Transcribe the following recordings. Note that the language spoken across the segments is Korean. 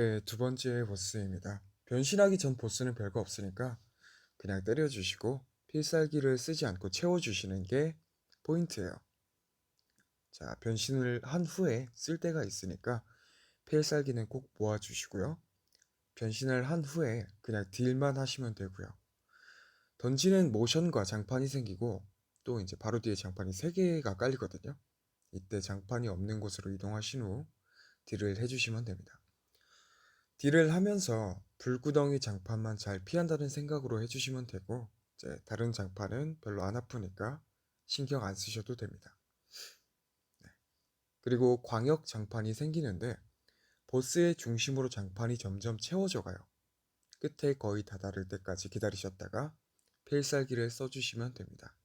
네, 두 번째 보스입니다. 변신하기 전 보스는 별거 없으니까 그냥 때려주시고 필살기를 쓰지 않고 채워주시는 게 포인트예요. 자, 변신을 한 후에 쓸 때가 있으니까 필살기는 꼭 모아주시고요. 변신을 한 후에 그냥 딜만 하시면 되고요. 던지는 모션과 장판이 생기고 또 이제 바로 뒤에 장판이 3개가 깔리거든요. 이때 장판이 없는 곳으로 이동하신 후 딜을 해주시면 됩니다. 딜을 하면서 불구덩이 장판만 잘 피한다는 생각으로 해주시면 되고 이제 다른 장판은 별로 안 아프니까 신경 안 쓰셔도 됩니다. 네. 그리고 광역 장판이 생기는데 보스의 중심으로 장판이 점점 채워져 가요. 끝에 거의 다다를 때까지 기다리셨다가 필살기를 써주시면 됩니다.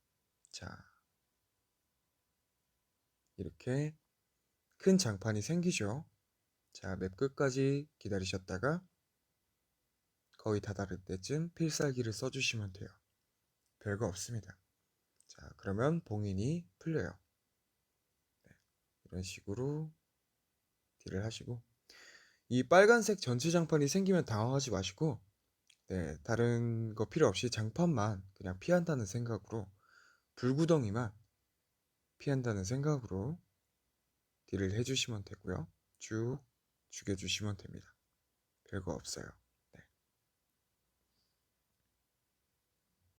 자, 이렇게 큰 장판이 생기죠. 자, 맵 끝까지 기다리셨다가 거의 다 다를 때쯤 필살기를 써주시면 돼요. 별거 없습니다. 자, 그러면 봉인이 풀려요. 네, 이런 식으로 딜을 하시고 이 빨간색 전체 장판이 생기면 당황하지 마시고 네, 다른 거 필요 없이 장판만 그냥 피한다는 생각으로 불구덩이만 피한다는 생각으로 딜을 해주시면 되고요. 쭉 죽여주시면 됩니다. 별거 없어요.